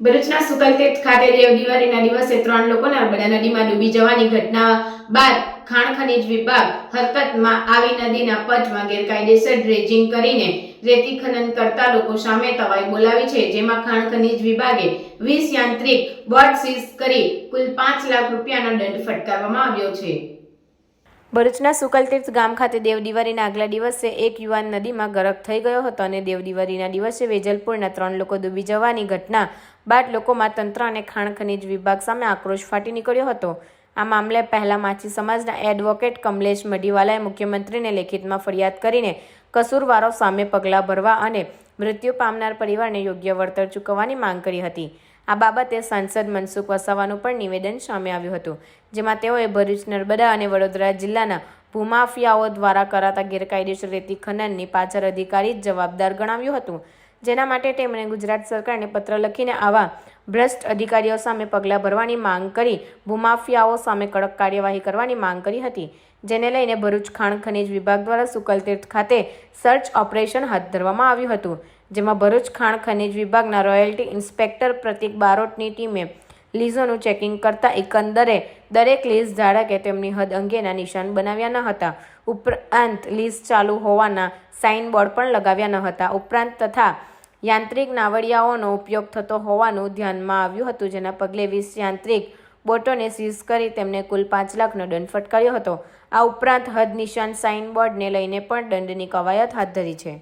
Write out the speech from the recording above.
ભરૂચના સુકલતીર્થ ખાતે દેવ દિવાળીના દિવસે ત્રણ લોકો નર્મદા નદીમાં ડૂબી જવાની ઘટના બાદ ખાણ ખનીજ વિભાગ હરકતમાં આવી નદીના પટમાં ગેરકાયદેસર ડ્રેજિંગ કરીને રેતી ખનન કરતા લોકો સામે તવાઈ બોલાવી છે, જેમાં ખાણ ખનીજ વિભાગે વીસ યાંત્રિક બોટ સીઝ કરી કુલ પાંચ લાખ રૂપિયાનો દંડ ફટકારવામાં આવ્યો છે. ભરૂચના સુકલતીર્થ ગામ ખાતે દેવદિવાળીના આગલા દિવસે એક યુવાન નદીમાં ગરક થઈ ગયો હતો અને દેવદિવાળીના દિવસે વેજલપુરના ત્રણ લોકો ડૂબી જવાની ઘટના બાદ લોકોમાં તંત્ર અને ખાણ ખનીજ વિભાગ સામે આક્રોશ ફાટી નીકળ્યો હતો. આ મામલે પહેલા માછી સમાજના એડવોકેટ કમલેશ મઢીવાલાએ મુખ્યમંત્રીને લેખિતમાં ફરિયાદ કરીને કસૂરવારો સામે પગલાં ભરવા અને મૃત્યુ પામનાર પરિવારને યોગ્ય વળતર ચૂકવવાની માંગ કરી હતી. આ બાબતે સાંસદ મનસુખ વસાવાનું પણ નિવેદન સામે આવ્યું હતું, જેમાં તેઓએ ભરૂચ, નર્મદા અને વડોદરા જિલ્લાના ભૂમાફિયાઓ દ્વારા કરાતા ગેરકાયદેસર રેતી ખનનની પાછળ અધિકારી જ જવાબદાર ગણાવ્યું હતું. જેના માટે તેમણે ગુજરાત સરકારને પત્ર લખીને આવા ભ્રષ્ટ અધિકારીઓ સામે પગલાં ભરવાની માંગ કરી, ભૂમાફિયાઓ સામે કડક કાર્યવાહી કરવાની માંગ કરી હતી, જેને લઈને ભરૂચ ખાણ ખનિજ વિભાગ દ્વારા સુકલતીર્થ ખાતે સર્ચ ઓપરેશન હાથ ધરવામાં આવ્યું હતું, જેમાં ભરૂચ ખાણ ખનિજ વિભાગના રોયલ્ટી ઇન્સ્પેક્ટર પ્રતિક બારોટની ટીમે લીઝોનું ચેકિંગ કરતા એકંદરે દરેક લીઝ ધારકે તેમની હદ અંગેના નિશાન બનાવ્યા ન હતા, ઉપરાંત લીઝ ચાલુ હોવાના સાઇન બોર્ડ પણ લગાવ્યા ન હતા, ઉપરાંત તથા યાંત્રિક નાવડિયાઓનો ઉપયોગ થતો હોવાનું ધ્યાનમાં આવ્યું હતું, જેના પગલે વીસ યાંત્રિક બોટોને સીઝ કરી તેમને કુલ પાંચ લાખનો દંડ ફટકાર્યો હતો. આ ઉપરાંત હદ નિશાન સાઇન બોર્ડને લઈને પણ દંડની કવાયત હાથ ધરી છે.